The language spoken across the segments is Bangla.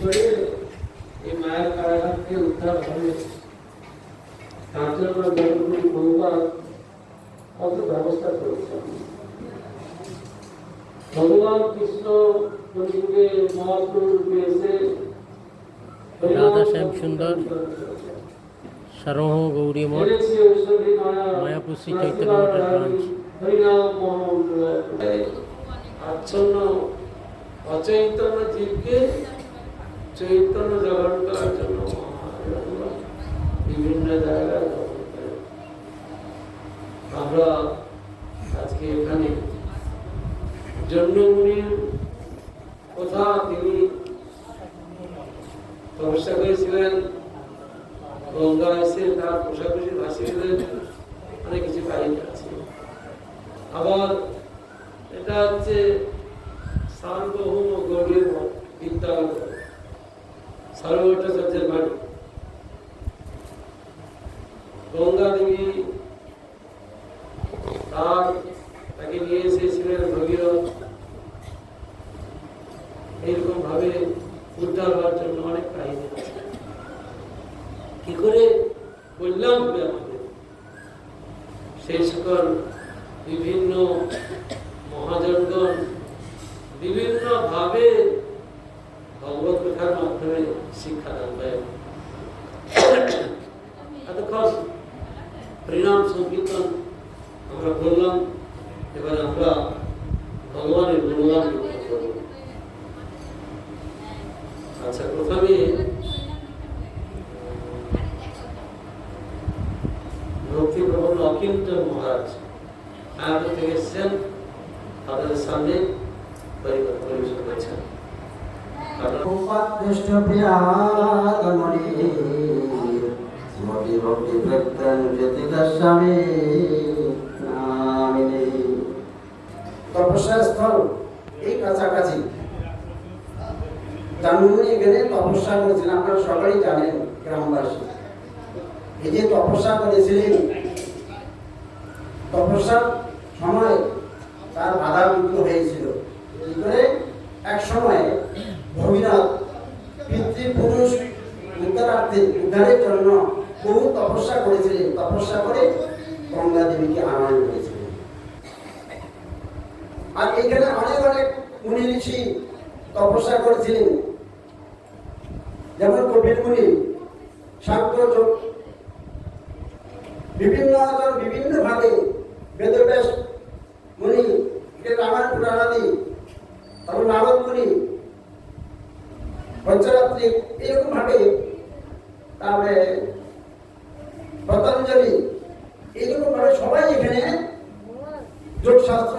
করে এই মায়ের কারাগার থেকে উদ্ধার হবে তার জন্য জগৎগুলি ভগবান কত কৃষ্ণ সুন্দর সারহ গৌরী মঠ মায়াপুর চৈতন্য জীবকে চৈতন্য জাগরণ করার জন্য মহাপ্রভু বিভিন্ন জায়গায় ভ্রমণ করেন। আমরা আজকে এখানে জন্মভূমির কথা তিনি তপস্যা করেছিলেন গঙ্গা এসে তার পোশাকশি ভাসিয়ে দিলেন অনেক কিছু কাহিনী আছে আবার এটা হচ্ছে সার্বভৌম গৌরীর মঠ, বিদ্যালয় সার্বভৌমাচার্যের বাড়ি গঙ্গা দেবী তার তাকে নিয়ে এসেছিলেন ভগীরথ এরকম ভাবে উদ্ধার হওয়ার জন্য অনেক কাহিনী আছে কি করে কল্যাণ হবে আমাদের সেই সকল বিভিন্ন মহাজনগণ বিভিন্ন ভাবে ভগবত কথার মাধ্যমে শিক্ষাদান দেয় এতক্ষণ পরিণাম সংকীর্তন আমরা করলাম এবার আমরা গুণগান করব আচ্ছা প্রথমে ভক্তি প্রবণ অকিঞ্চন মহারাজ আয়াত থেকে এসছেন আপনাদের সামনে পরিবেশন করছেন। উপাদৃষ্ট প্রিয়াগমণি মতি ভক্তি নামিনী তপস্যা স্থল এই কাছাকাছি। এখানে তপস্যা করেছিলেন, আপনারা জানেন গ্রামবাসী। এই যে তপস্যা করেছিলেন, তপস্যার সময় তার হয়েছিল। কি করে? এক সময় ভগীরথ পিতৃপুরুষ উদ্ধারার্থে উদ্ধারের জন্য বহু তপস্যা করেছিলেন। তপস্যা করে গঙ্গা দেবীকে আনয়ন করেছিলেন। আর এখানে অনেক অনেক মুনি ঋষি, তপস্যা করেছিলেন। যেমন কপিল মুনি যোগ বিভিন্ন জন বিভিন্ন ভাবে বেদব্যাস মুনি রামায়ণ, পুরাণাদি, তারপর নারদ মুনি, পঞ্চরাত্রি এরকম ভাবে তারপরে পতঞ্জলি, এইরকম ভাবে সবাই এখানে যোগশাস্ত্র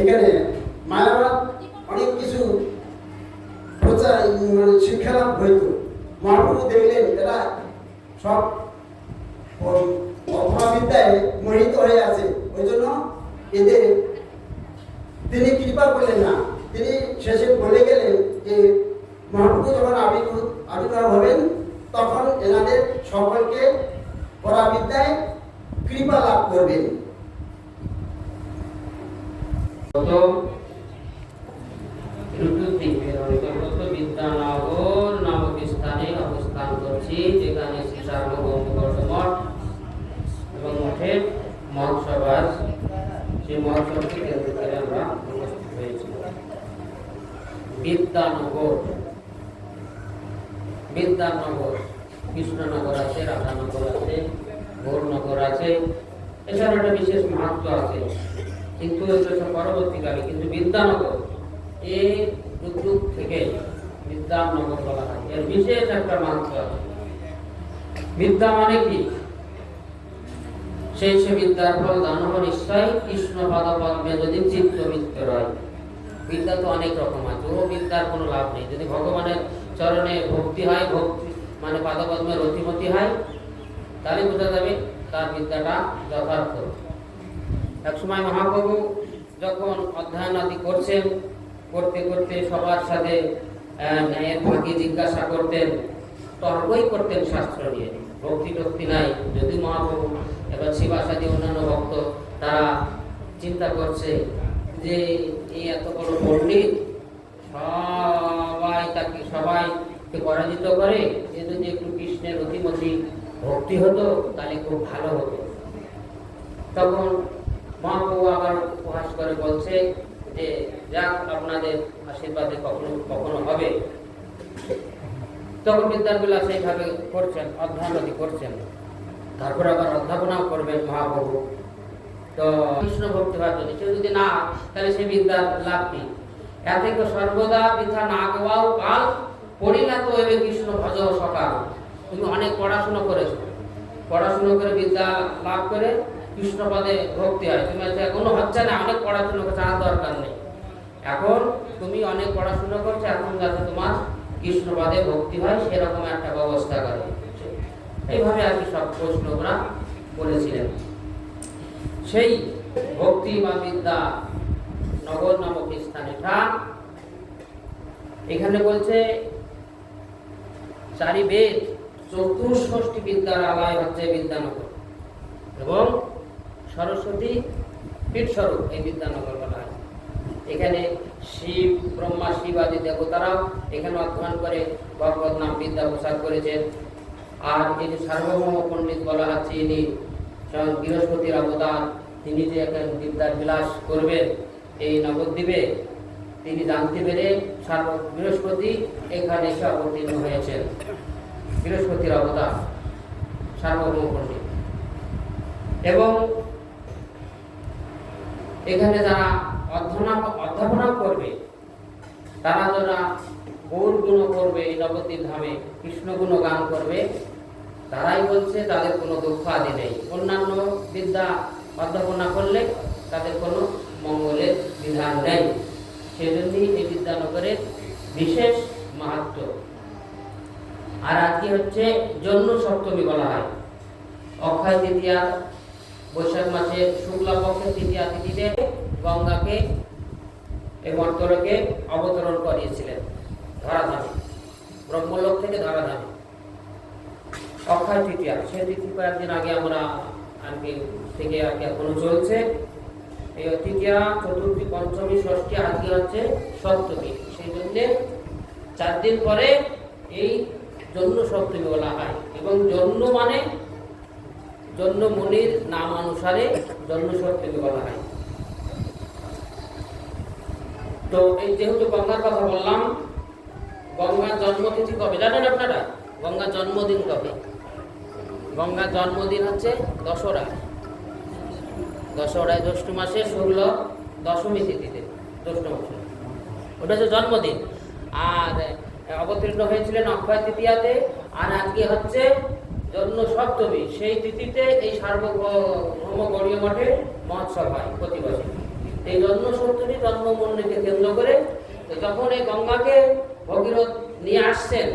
এখানে মায়াবাদ অনেক কিছু প্রচার মানে শিক্ষা লাভ হইত। মহাপ্রভু দেখলেন এরা সব অভাবিদ্যায় মোহিত হয়ে আছে। ওই জন্য এদের তিনি কৃপা করলেন না। তিনি শেষে বলে গেলেন যে, মহাপ্রভু যখন আবির্ভূত আবির্ভাব হবেন, তখন এনাদের সকলকে পরাবিদ্যায় কৃপা লাভ করবেন। বিদ্যানগর আছে রাধানগর আছে গৌরনগর আছে। এছাড়া একটা বিশেষ মাহাত্ম আছে। কিন্তু পরবর্তীকালে, কিন্তু বিদ্যানগর এই যুগ থেকে বিদ্যানগর বলা হয়। এর বিশেষ একটা মাহাত্ম আছে। বিদ্যা মানে কি? সেই সে বিদ্যার ফল দানব নিশ্চয় কৃষ্ণ পাদ পদ্মে যদি চিত্ত বৃত্ত রয় বিদ্যা তো অনেক রকম আছে, ও বিদ্যার কোনো লাভ নেই। যদি ভগবানের চরণে ভক্তি হয়, ভক্তি মানে পাদপদ্মের অতিমতি হয়, তাহলে বোঝা যাবে তার বিদ্যাটা যথার্থ। একসময় মহাপ্রভু যখন অধ্যয়ন আদি করছেন, করতে করতে সবার সাথে ন্যায়ের ফাঁকি জিজ্ঞাসা করতেন, তর্কই করতেন শাস্ত্র নিয়ে। ভক্তি টক্তি নাই। যদি মহাপ্রভু এবার শিবাসাদি অন্যান্য ভক্ত, তারা চিন্তা করছে যে, এই এত বড় পণ্ডিত সবাই তাকে, সবাইকে পরাজিত করে, এ যদি একটু কৃষ্ণের অতিমতি ভক্তি হতো, তাহলে খুব ভালো হতো। তখন মহাপ্রভু আবার উপহাস করে বলছে যে, যাক, আপনাদের আশীর্বাদে কখনো কখনো হবে। তখন বিদ্যার্থীরা সেইভাবে করছেন অধ্যয়নদি করছেন। তারপর আবার অধ্যাপনাও করবেন মহাপ্রভু। তো কৃষ্ণ ভক্তি জন্য, কেউ যদি না তাহলে সে বিদ্যার লাভ কি এতে সর্বদা বৃথা না গোয়াও কাল, পড়িলা তো এবে কৃষ্ণ ভজ সকাল। তুমি অনেক পড়াশোনা করেছ। পড়াশোনা করে বিদ্যা লাভ করে কৃষ্ণ পদে ভক্তি হয়। তুমি এখনও হচ্ছে না, অনেক পড়াশোনা করছে, আর দরকার নেই। এখন তুমি অনেক পড়াশোনা করছ, এখন যাতে তোমার কৃষ্ণ পদে ভক্তি হয়, সেরকম একটা ব্যবস্থা করে এইভাবে আর কি সব প্রশ্ন ওরা বলেছিলেন। সেই ভক্তি বা বিদ্যা নগর নামক স্থানে ঠান এখানে বলছে চারি বেদ চতুষ্ষষ্টি বিদ্যার আলয় হচ্ছে বিদ্যানগর। এবং সরস্বতী পীঠ স্বরূপ এই বিদ্যানগর বলা হয় এখানে শিব, ব্রহ্মা, শিব আদি দেবতারাও এখানে অধ্যয়ন করে ভগবত নাম বিদ্যা প্রসার করেছেন। আর যিনি সার্বভৌম পণ্ডিত বলা হচ্ছে ইনি বৃহস্পতির অবদান, তিনি যে এখন বিদ্যার বিলাস করবেন এই নবদ্বীপে, তিনি জানতে পেরে সার্ব, বৃহস্পতি এখানে এসে অবতীর্ণ হয়েছেন। বৃহস্পতির অবতার সার্বভৌম পণ্ডিত। এবং এখানে যারা অধ্যয়না অধ্যাপনা করবে, তারা যারা গৌর গুণ করবে নবদ্বীপ ধামে, কৃষ্ণ গুণ গান করবে, তারাই বলছে তাদের কোনো দুঃখ আদি নেই। অন্যান্য বিদ্যা অধ্যাপনা করলে তাদের কোনো মঙ্গলের বিধান নেই। সেজন্যই এই বিদ্যানগরের বিশেষ মাহাত্ম। আর আজকে হচ্ছে জন্ম সপ্তমী বলা হয়। অক্ষয় তৃতীয়া বৈশাখ মাসের শুক্লা পক্ষের তৃতীয়া তিথিতে গঙ্গাকে, এই অবতরণ করিয়েছিলেন ধরাধামে, ব্রহ্মলোক থেকে ধরাধামে। অক্ষয় তৃতীয়া সে তিথি কয়েকদিন আগে আমরা আর কি থেকে কি এখনও চলছে। এই তৃতীয়া চতুর্থী, পঞ্চমী, ষষ্ঠী আজকে হচ্ছে সপ্তমী। সেই জন্যে চার দিন পরে এই জন্ম সপ্তমী বলা হয় এবং জন্ম মানে জন্ম মুনির নাম অনুসারে জন্ম সপ্তমী বলা হয়। তো এই যেহেতু গঙ্গার কথা বললাম, গঙ্গার জন্মতিথি কবে? জানেন আপনারা? গঙ্গার জন্মদিন কবে? গঙ্গার জন্মদিন হচ্ছে দশরা দশরায় জ্যৈষ্ঠ মাসে শুক্ল দশমী তিথিতে, জ্যৈষ্ঠ মাসে। ওটা হচ্ছে জন্মদিন। আর, অবতীর্ণ হয়েছিলেন অক্ষয় তৃতীয়াতে, আর আজকে হচ্ছে জন্ম সপ্তমী, সেই তিথিতে এই সার্বভৌম গড়ীয় মঠে মহোৎসব হয় প্রতি বছর। এই জন্ম সপ্তমী জন্মমন্দিরকে কেন্দ্র করে যখন এই গঙ্গাকে ভগীরথ নিয়ে আসছেন,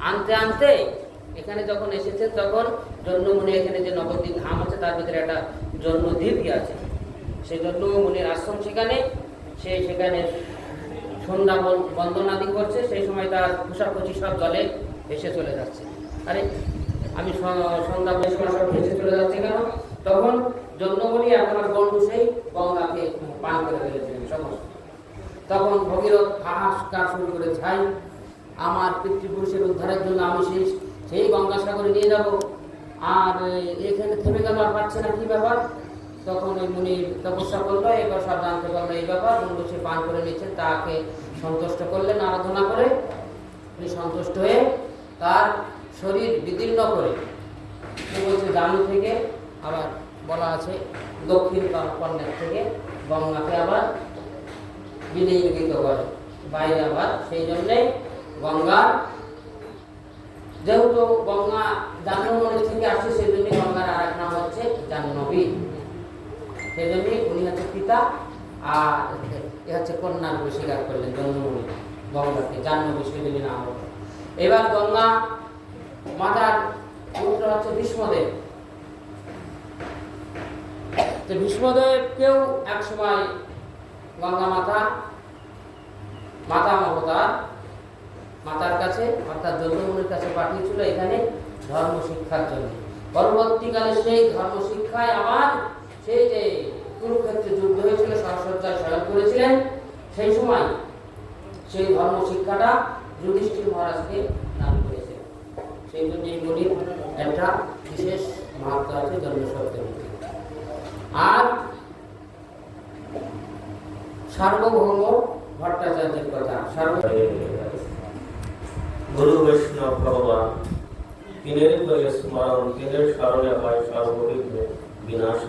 আনতে আনতে এখানে যখন এসেছেন, তখন জন্মমণি এখানে যে নবদ্বীপ ধাম আছে, তার ভিতরে একটা জন্মদ্বীপই আছে। সেই জন্মমণির আশ্রম সেখানে, সে সেখানে সন্ধ্যা বন- বন্দনাদি করছে, সেই সময় তার কুশাকুচি সব জলে ভেসে চলে যাচ্ছে। আরে আমি সন্ধ্যা বেশ সব ভেসে চলে যাচ্ছি কেন? তখন জন্মমণি আপনার বন্ধু সেই গঙ্গাকে পান করে ফেলেছিলেন, সমস্ত। তখন ভগীরথ হাহাকার শুরু করে ছাই, আমার পিতৃপুরুষের উদ্ধারের জন্য আমি সেই সেই গঙ্গাসাগরে নিয়ে যাব। আর এখানে থেমে গেল আর পাচ্ছে না, কি ব্যাপার? তখন ওই মুনি তপস্যা করল, এবার সব জানতে পারল এই ব্যাপার। বন্ধু সে পান করে নিচ্ছেন তাকে সন্তুষ্ট করলেন, আরাধনা করে। উনি সন্তুষ্ট হয়ে তার শরীর বিদীর্ণ করে। বলছে জানু থেকে আবার বলা আছে, দক্ষিণ কর্ণের থেকে গঙ্গাকে আবার বিনিয়োগিত করে। বাইরে আবার সেই জন্যে গঙ্গার যেহেতু গঙ্গা জাহ্নবী থেকে আসছে, সেই জন্য গঙ্গার আর এক নাম হচ্ছে জাহ্নবী। সেই জন্যই উনি হচ্ছে পিতা আর এ হচ্ছে কন্যার স্বীকার করলেন জন্মভূমি গঙ্গাকে জাহ্নবী সেদিনই নাম হলো এবার গঙ্গা মাতার পুত্র হচ্ছে ভীষ্মদেব। তো ভীষ্মদেবকেও এক সময় গঙ্গা মাতা মাতা মহতার মাতার কাছে, অর্থাৎ যদুমণির কাছে পাঠিয়েছিল এখানে ধর্ম শিক্ষার জন্য। পরবর্তীকালে সেই ধর্ম শিক্ষায় আবার সেই যে কুরুক্ষেত্রে যুদ্ধ হয়েছিল সরসজ্জায় স্বয়ং করেছিলেন, সেই সময় সেই ধর্ম শিক্ষাটা যুধিষ্ঠির মহারাজকে সেই জন্য এই একটা বিশেষ মাহাত্ম আছে জন্ম সপ্তমীতে আর সার্বভৌম ভট্টাচার্যের কথা, সার্ব গুরু বৈষ্ণব ভগবান, তিনের করে স্মরণ, তিনের স্মরণে হয় সর্ববিঘ্নে বিনাশ।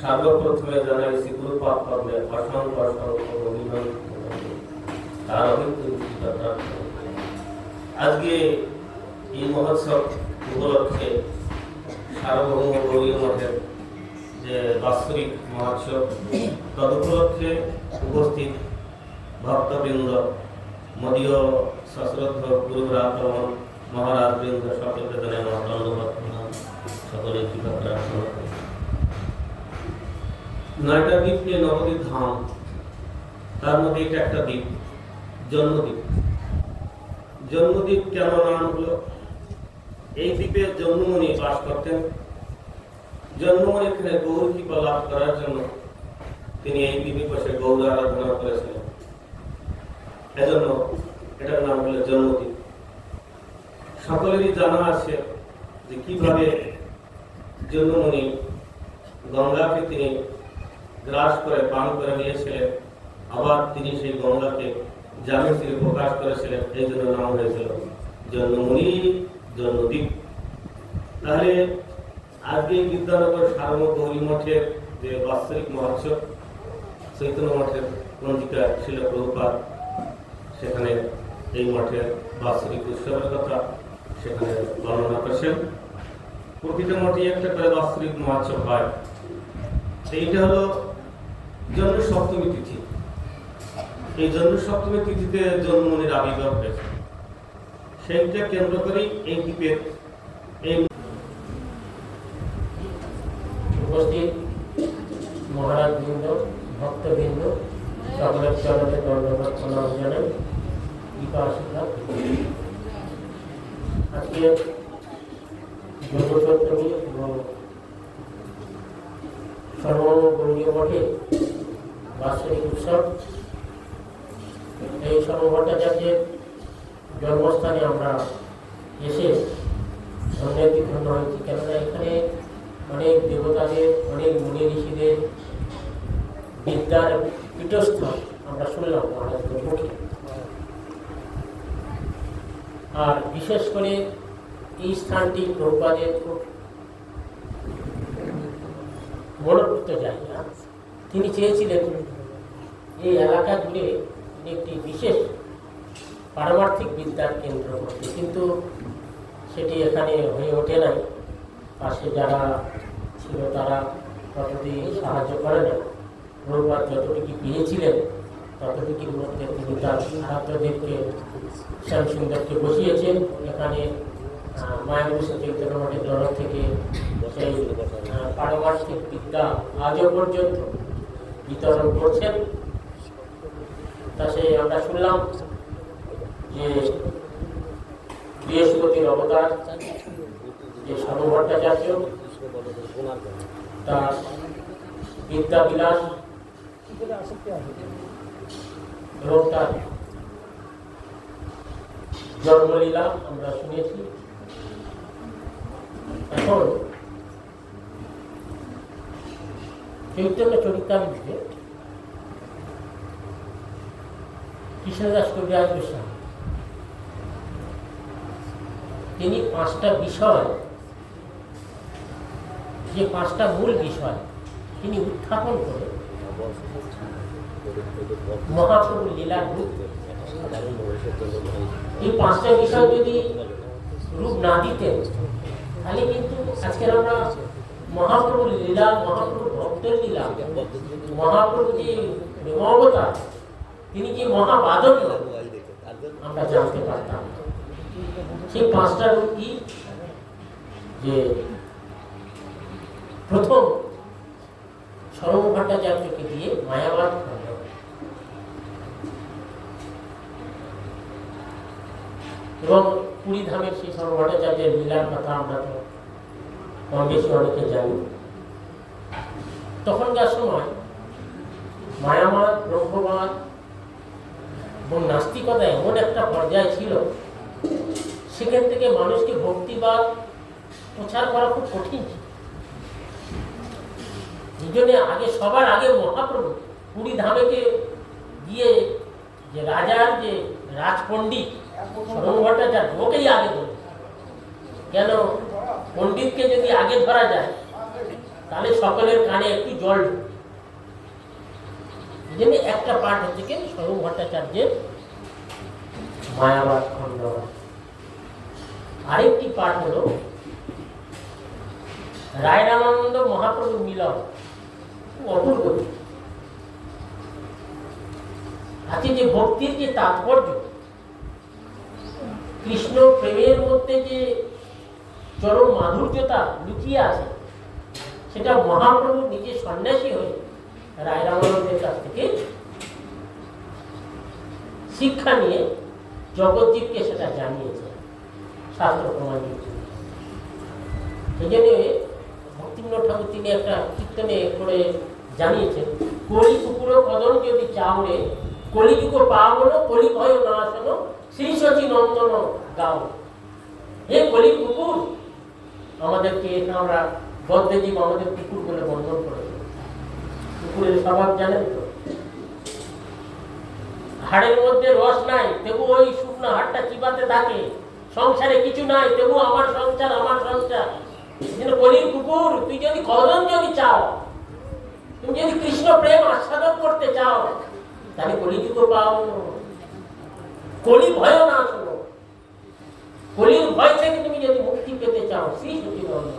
সর্বপ্রথমে জানাই শ্রী গুরুপাদ পদ্মে অসংখ্য অসংখ্য অভিনন্দন। তার অভিজ্ঞতা আজকে এই মহোৎসব উপলক্ষে সার্বভৌম গৌরী মঠের যে বাৎসরিক মহোৎসব তদুপলক্ষে উপস্থিত ভক্তবৃন্দ, মদীয় সশ্রদ্ধ গুরুরাতমন মহারাজ বৃন্দ সকলকে জানে আমার সকলে নয়টা দ্বীপ নিয়ে নবদ্বীপ ধাম, তার মধ্যে এটা একটা দ্বীপ, জন্মদ্বীপ। জন্মদ্বীপ কেন নাম হলো? এই দ্বীপে জন্মমণি বাস করতেন। জন্মমণি এখানে গৌর লাভ করার জন্য তিনি এই দ্বীপে বসে গৌর আরাধনা করেছিলেন। এজন্য এটার নাম হলো জন্মদ্বীপ। সকলেরই জানা আছে যে কীভাবে জন্মমণি গঙ্গাকে তিনি গ্রাস করে পান করে নিয়েছিলেন, আবার তিনি সেই গঙ্গাকে জামে থেকে প্রকাশ করেছিলেন, এই জন্য নাম হয়েছিল জন্মমণি। জন্মদ্বীপ তাহলে আজকে বিদ্যানগর সারম গৌরী মঠের যে বাৎসরিক মহোৎসব, চৈতন্য মঠের পঞ্জিকা ছিল প্রভুপাত সেখানে এই মঠের বাৎসরিক উৎসবের কথা সেখানে বর্ণনা করেছেন। প্রতিটা মঠে একটা করে বাৎসরিক মহোৎসব হয়। এইটা হলো জন্ম সপ্তমী তিথি। এই জন্ম সপ্তমী তিথিতে জন্মনির আবির্ভাব হয়েছে। সেইটা কেন্দ্র করেই এই দ্বীপের এই উপস্থিত মহারাজ বৃন্দ ভক্তবৃন্দ, সকলের চরণে ধন্যবাদ প্রণাম আজকে জন্মসপ্তমী এবং মঠে বাৎসরিক উৎসব। এই সর্বভট্টাচার্যের জন্মস্থানে আমরা এসে ধন্য হয়েছি। কেননা এখানে অনেক দেবতাদের, অনেক মুনি ঋষিদের বিদ্যার পীঠস্থল আমরা শুনলাম মহারাজদের মুখে। আর বিশেষ করে এই স্থানটি প্রভুপাদের খুব মনোভূত জায়গা। তিনি চেয়েছিলেন এই এলাকা জুড়ে একটি বিশেষ পারমার্থিক বিদ্যার কেন্দ্র করতে কিন্তু সেটি এখানে হয়ে ওঠে নাই। পাশে যারা ছিল তারা ততদিন সাহায্য করে না রোববার যতটুকু পেয়েছিলেন, ততটুকুর মধ্যে তিনি তার ছাত্রদেরকে শ্যাম সুন্দরকে বসিয়েছেন। এখানে মায়াবী চৈতন্য মঠের থেকে সেই পারমার্থিক বিদ্যা আজও পর্যন্ত বিতরণ করছেন। তা সেই আমরা শুনলাম। যে বৃহস্পতির অবতার, যে সর্বভট্টাচার্য, তার বিদ্যা বিলাস এবং তার জন্মলীলা আমরা শুনেছি। এখন চৈতন্য চরিতামৃতে কৃষ্ণদাস কবিরাজ গোস্বামী তিনি পাঁচটা বিষয়, যে পাঁচটা মূল বিষয় তিনি উত্থাপন করে। মহাপ্রভু লীলার রূপ। এই পাঁচটা বিষয় যদি রূপ না দিতেন, তাহলে কিন্তু আজকের আমরা মহাপ্রভু লীলা মহাপ্রভু ভক্ত ভক্তলীলা মহাপ্রভু যে প্রেমাবতার তিনি যে মহাবাদক আমরা জানতে পারতাম সেই পাঁচটা রূপ কি? যে প্রথম সরম ভট্টাচার্যকে দিয়ে মায়াবাদ এবং পুরী ধামের সেই সরম ভট্টাচার্যের লীলার কথা আমরা তো কম বেশি অনেকে জানি। তখনকার সময় মায়াবাদ, ব্রহ্মবাদ এবং নাস্তিকতা এমন একটা পর্যায়ে ছিল সেখান থেকে মানুষকে ভক্তিবাদ প্রচার করা খুব কঠিন এই জন্যে আগে সবার আগে মহাপ্রভু পুরী ধামেকে গিয়ে যে রাজার যে রাজপণ্ডিত ভট্টাচার্য, ওকেই আগে ধরে কেন পণ্ডিতকে যদি আগে ধরা যায়, তাহলে সকলের কানে একটু জল। এই জন্য একটা পাঠ হচ্ছে কি সরম ভট্টাচার্যের মায়াবাদ খণ্ড। আরেকটি পাঠ হলো, রায় রামানন্দ মহাপ্রভু মিলন। অপূর্ব। যে ভক্তির যে তাৎপর্য, কৃষ্ণ প্রেমের মধ্যে যে চরম মাধুর্যতা লুকিয়ে আছে, সেটা মহাপ্রভু নিজে সন্ন্যাসী হয়ে রায় রামানন্দের কাছ থেকে শিক্ষা নিয়ে জগজ্জীবকে সেটা জানিয়েছে। শাস্ত্র প্রমাণিত এই জন্য ভক্তিবিনোদ ঠাকুর তিনি একটা কীর্তনে করে জানিয়েছেন, কলি কুকুর কদম যদি চাওড়ে কলিযুগ পাবন কলি ভয় না শোনো শ্রী সচি নন্দন গাও। হে কলি কুকুর, আমাদেরকে আমরা বদ্ধজীব আমাদের কুকুর বলে বন্ধন করে কুকুরের স্বভাব জানেন তো? হাড়ের মধ্যে রস নাই, তবু ওই শুকনো হাড়টা চিবাতে থাকে। সংসারে কিছু নাই, তবু আমার সংসার আমার সংসার। কিন্তু বলি কুকুর, তুই যদি কদম যদি চাও, তুমি যদি কৃষ্ণ প্রেম আস্বাদন করতে চাও, তাহলে কলিযুগ পাও। কলি ভয় না শোনো। কলির ভয় থেকে তুমি যদি মুক্তি পেতে চাও, শ্রী সচিনন্দ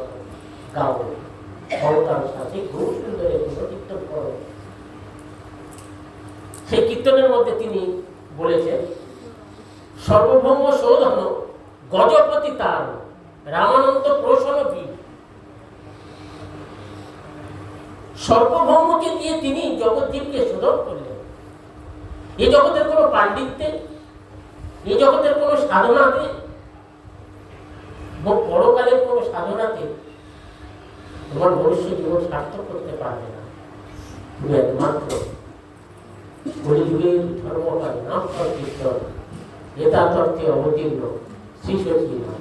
গাও ক্ষমতার সাথে খুব সুন্দর কীর্তন করো সেই কীর্তনের মধ্যে তিনি বলেছেন, সর্বভৌম শোধন গজপতি তার, রামানন্দ প্রসন্ন সর্বভৌমকে দিয়ে তিনি জগৎজীবকে শোধন করলেন। এই জগতের কোনো পাণ্ডিত্যে এই জগতের কোনো সাধনাতে পরকালের কোনো সাধনাতে তোমার মনুষ্য জীবন সার্থক করতে পারবে না। তুমি একমাত্র কলিযুগের ধর্মকাল নাম কীর্তন এটা তত্ত্বে অবতীর্ণ। শ্রী সচিব